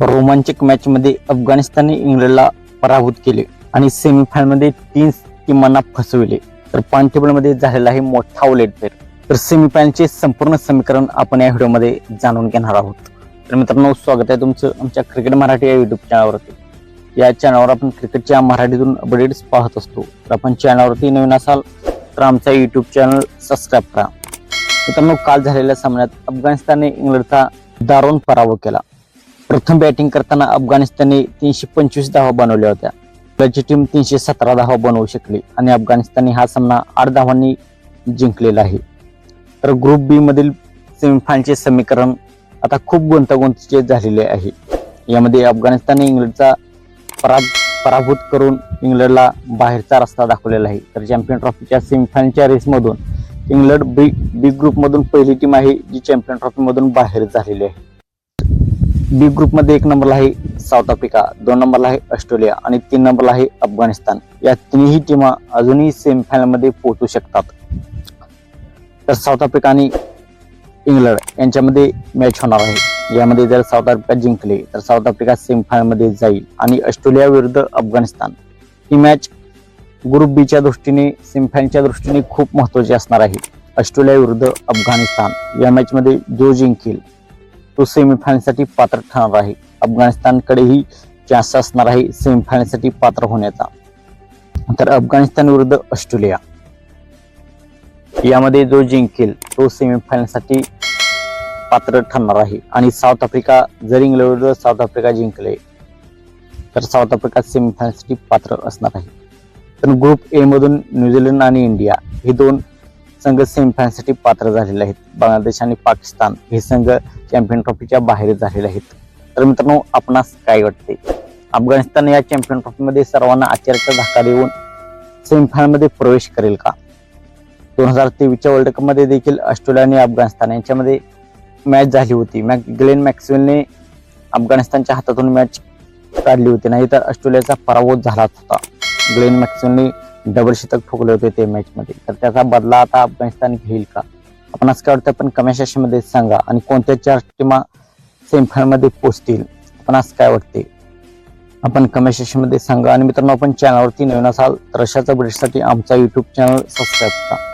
रोमांचक मॅच मध्ये अफगाणिस्तानने इंग्लंडला पराभूत केले आणि सेमीफायनलमध्ये तीन टीमांना फसविले. तर पान टेबलमध्ये झालेला आहे मोठा उलटफेर. तर सेमीफायनलचे संपूर्ण समीकरण आपण या व्हिडिओमध्ये जाणून घेणार आहोत. तर मित्रांनो स्वागत आहे तुमचं आमच्या क्रिकेट मराठी या युट्यूब चॅनलवरती या चॅनलवर आपण क्रिकेटच्या मराठीतून अपडेट्स पाहत असतो. तर आपण चॅनलवरती नवीन असाल तर आमचा युट्यूब चॅनल सबस्क्राईब करा. मित्रांनो काल झालेल्या सामन्यात अफगाणिस्तानने इंग्लंडचा दारुण पराभव केला. प्रथम बॅटिंग करताना अफगाणिस्तानने तीनशे पंचवीस धावा बनवल्या होत्या. त्याची टीम तीनशे सतरा धावा बनवू शकली आणि अफगाणिस्तानने हा सामना आठ धावांनी जिंकलेला आहे. तर ग्रुप बी मधील सेमीफायनलचे समीकरण आता खूप गुंतागुंतीचे झालेले आहे. यामध्ये अफगाणिस्तानने इंग्लंडचा परा पराभूत करून इंग्लंडला बाहेरचा रस्ता दाखवलेला आहे. तर चॅम्पियन ट्रॉफीच्या सेमीफायनलच्या रेसमधून इंग्लंड बी बी ग्रुपमधून पहिली टीम आहे जी चॅम्पियन ट्रॉफीमधून बाहेर झालेली आहे. बी ग्रुपमध्ये एक नंबरला आहे साऊथ आफ्रिका दोन नंबरला आहे ऑस्ट्रेलिया आणि तीन नंबरला आहे अफगाणिस्तान या तिन्ही टीमा अजूनही सेमीफायनलमध्ये पोहोचू शकतात. तर साऊथ आफ्रिका आणि इंग्लंड यांच्यामध्ये मॅच होणार आहे. यामध्ये जर साऊथ आफ्रिका जिंकले तर साऊथ आफ्रिका सेमीफायनलमध्ये जाईल आणि ऑस्ट्रेलिया विरुद्ध अफगाणिस्तान ही मॅच ग्रुप बीच्या दृष्टीने सेमीफायनलच्या दृष्टीने खूप महत्वाची असणार आहे. ऑस्ट्रेलिया विरुद्ध अफगाणिस्तान या मॅचमध्ये जो जिंकेल तो सेमीफायनलसाठी पात्र ठरणार आहे. अफगाणिस्तानकडेही चान्स असणार आहे सेमीफायनलसाठी पात्र होण्याचा. तर अफगाणिस्तान विरुद्ध ऑस्ट्रेलिया. यामध्ये जो जिंकेल तो सेमीफायनलसाठी पात्र ठरणार आहे. आणि साऊथ आफ्रिका जर इंग्लंड विरुद्ध साऊथ आफ्रिका जिंकले तर साऊथ आफ्रिका सेमीफायनलसाठी पात्र असणार आहे. तर ग्रुप ए मधून न्यूझीलंड आणि इंडिया हे दोन संघ सेमीफायनलसाठी पात्र झालेले आहेत. बांगलादेश आणि पाकिस्तान हे संघ चॅम्पियन ट्रॉफीच्या बाहेर झालेले आहेत. तर मित्रांनो आपणास काय वाटते? अफगाणिस्तान या चॅम्पियन ट्रॉफीमध्ये सर्वांना आचार्याचा धक्का देऊन सेमीफायनलमध्ये प्रवेश करेल का? दोन हजार तेवीसच्या वर्ल्ड कपमध्ये देखील ऑस्ट्रेलिया आणि अफगाणिस्तान यांच्यामध्ये मॅच झाली होती. मॅक ग्लेन मॅक्सवेलने अफगाणिस्तानच्या हातातून मॅच काढली होती. नाही तर ऑस्ट्रेलियाचा पराभव झालाच होता. ग्लेन मॅक्सवेलने डबल शतक ठोकले होते ते मॅच मध्ये. तर त्याचा बदला आता अफगाणिस्तान घेईल का? आपण असं काय वाटतं? पण कमेंट सेक्शनमध्ये सांगा. आणि कोणत्या चार टीमा सेमीफायनलमध्ये पोहोचतील आपण असं काय वाटते? आपण कमेंट सेक्शनमध्ये सांगा. आणि मित्रांनो आपण चॅनलवरती नवीन असाल तर अशाच अपडेटसाठी आमचा युट्यूब चॅनल सबस्क्राईब करा.